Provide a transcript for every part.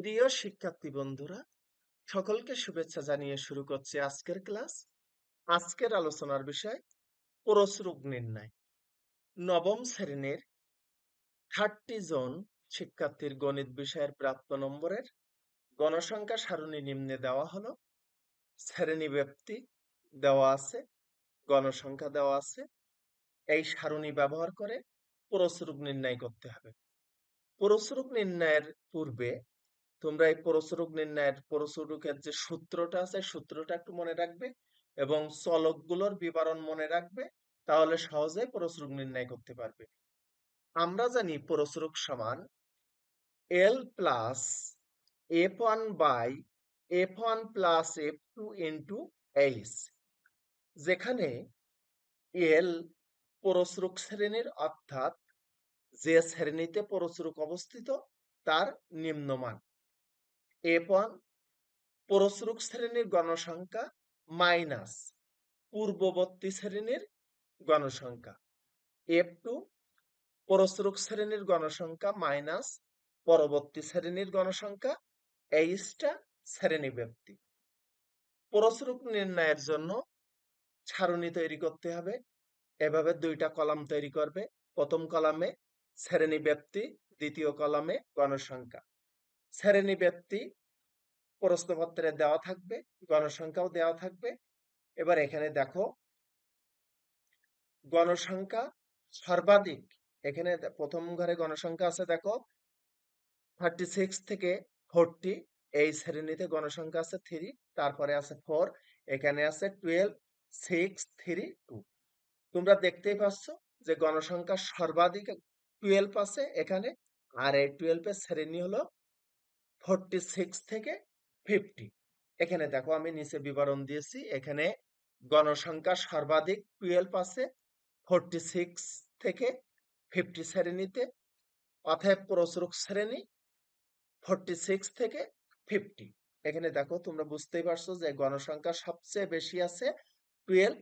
প্রিয় শিক্ষার্থী বন্ধুরা, সকলকে শুভেচ্ছা জানিয়ে শুরু করছি আজকের ক্লাস। আজকের আলোচনার বিষয় প্রসরূপ নির্ণয়। নবম শ্রেণির থার্টি জন শিক্ষার্থীর গণিত বিষয়ের প্রাপ্ত নম্বরের গণসংখ্যা সারণী নিম্নে দেওয়া হলো। শ্রেণি ব্যক্তি দেওয়া আছে, গণসংখ্যা দেওয়া আছে। এই সারণী ব্যবহার করে প্রসরূপ নির্ণয় করতে হবে। প্রসরূপ নির্ণয়ের পূর্বে তোমরা এই প্রসরক নির্ণয়ের প্রসরকের যে সূত্রটা আছে সূত্রটা একটু মনে রাখবে এবং চলকগুলোর বিবরণ মনে রাখবে, তাহলে সহজে প্রসরক নির্ণয় করতে পারবে। আমরা জানি প্রসরক সমান L plus F one by F one plus F two into H যেখানে এল পরস্রুক শ্রেণির অর্থাৎ যে শ্রেণীতে পরস্রুক অবস্থিত, তার নিম্নমান। ওয়ান পরশ্রুক শ্রেণির গণসংখ্যা মাইনাস পূর্ববর্তী শ্রেণির গণসংখ্যা। এফ টু পরশ্রুক শ্রেণির গণসংখ্যা মাইনাস পরবর্তী শ্রেণির গণসংখ্যা এইচটা শ্রেণি ব্যক্তি পরশ্রুক নির্ণয়ের জন্য ছারণী তৈরি করতে হবে। এভাবে দুইটা কলাম তৈরি করবে। প্রথম কলামে শ্রেণি ব্যক্তি দ্বিতীয় কলামে গণসংখ্যা। শ্রেণি ব্যক্তি প্রশ্নপত্রে দেওয়া থাকবে, গণসংখ্যাও দেওয়া থাকবে। এবার এখানে দেখো, গণসংখ্যা সর্বাধিক। এখানে প্রথম ঘরে গণসংখ্যা আছে দেখো থার্টি সিক্স থেকে ফোরটি এই শ্রেণীতে গণসংখ্যা আছে থ্রি তারপরে আছে ফোর এখানে আছে টুয়েলভ সিক্স থ্রি টু তোমরা দেখতেই পাচ্ছ যে গণসংখ্যা সর্বাধিক টুয়েলভ আছে এখানে, আর এই টুয়েলভের শ্রেণি হলো ফোরটি সিক্স থেকে ফিফটি এখানে দেখো আমি নিচে বিবরণ দিয়েছি, এখানে গণসংখ্যা সর্বাধিক টুয়েলভ আছে ফোরটি সিক্স থেকে ফিফটি শ্রেণীতে, অতএব প্রচুরক শ্রেণি ফোরটি সিক্স থেকে ফিফটি এখানে দেখো তোমরা বুঝতেই পারছ যে গণসংখ্যা সবচেয়ে বেশি আছে টুয়েলভ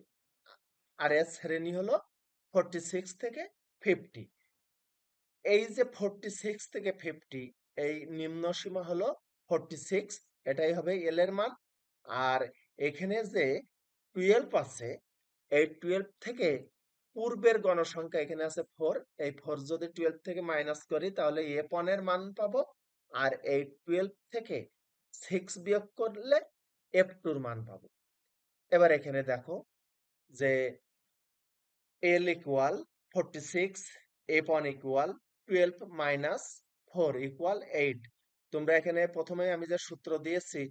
আর এর শ্রেণি হলো ফোরটি সিক্স থেকে ফিফটি এই যে ফোরটি সিক্স থেকে ফিফটি এই নিম্ন সীমা হলো ফোরটি সিক্স এটাই হবে এল এর মান। আর এখানে যে টুয়েলভ আছে, এই টুয়েলভ থেকে পূর্বের গণসংখ্যা এখানে আছে ফোর এই ফোর যদি টুয়েলভ থেকে মাইনাস করি, তাহলে এফ এর মান পাবো। আর এই টুয়েলভ থেকে সিক্স বিয়োগ করলে এফ টুর মান পাবো। এবার এখানে দেখো যে L equal forty six F one equal twelve minus four equal eight তোমরা এখানে প্রথমে আমি যে সূত্র দিয়েছি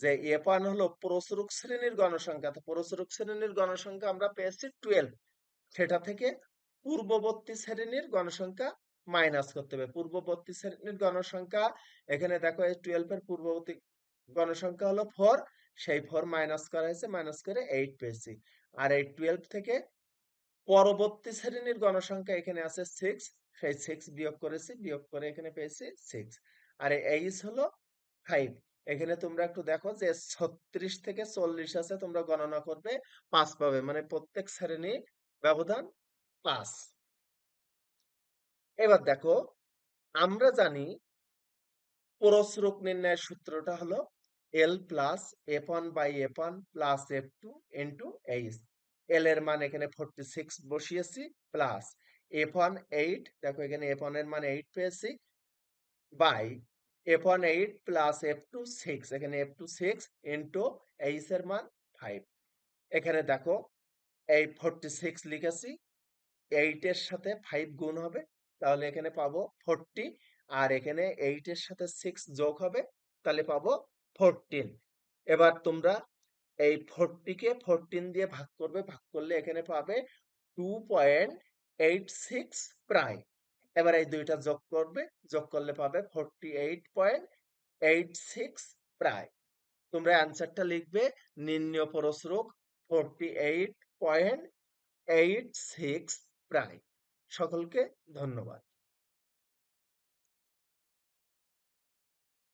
যে এফ ওয়ান হলো প্রসরুক শ্রেণির গণসংখ্যা, তো প্রসরুক শ্রেণির গণসংখ্যা আমরা পেয়েছি টুয়েলভ সেটা থেকে পূর্ববর্তী শ্রেণির গণসংখ্যা মাইনাস করতে হবে। পূর্ববর্তী শ্রেণির গণসংখ্যা, এখানে দেখো এই টুয়েলভ এর পূর্ববর্তী গণসংখ্যা হলো ফোর সেই ফোর মাইনাস করা হয়েছে মাইনাস করে এইট পেয়েছি। আর এই টুয়েলভ থেকে পরবর্তী শ্রেণির গণসংখ্যা এখানে আছে সিক্স সেই সিক্স বিয়োগ করেছি, বিয়োগ করে এখানে পেয়েছি সিক্স আর এইচ হলো ফাইভ। এখানে তোমরা একটু দেখো যে ছত্রিশ থেকে চল্লিশ আছে, তোমরা গণনা করবে, পাঁচ পাবে। মানে প্রত্যেক শ্রেণি ব্যবধান পাঁচ। এবার দেখো, আমরা জানি প্রসরক নির্ণয়ের সূত্রটা হলো L plus F one by F one plus F two into H L এর মান এখানে ফোরটি সিক্স বসিয়েছি প্লাস এফ ওয়ান এইট দেখো এখানে এফ ওয়ানের মান এইট পেয়েছি by F one eight plus F two six এখানে F two six into H এর মান ফাইভ এখানে দেখো, এই ফোরটি সিক্স লিখেছি এইটের সাথে ফাইভ গুণ হবে, তাহলে এখানে পাবো ফোরটি আর এখানে এইটের সাথে সিক্স যোগ হবে, তাহলে পাবো ফোরটিন এবার তোমরা এই ফোরটিকে ফোরটিন দিয়ে ভাগ করবে, ভাগ করলে এখানে পাবে টু পয়েন্ট এইট সিক্স প্রায়। এবার এই দুইটা যোগ করবে, যোগ করলে পাবে forty eight point eight six প্রায়। তোমরা অ্যান্সারটা লিখবে নিম্ন পরস্রোগ forty eight point eight six প্রায়। সকলকে ধন্যবাদ।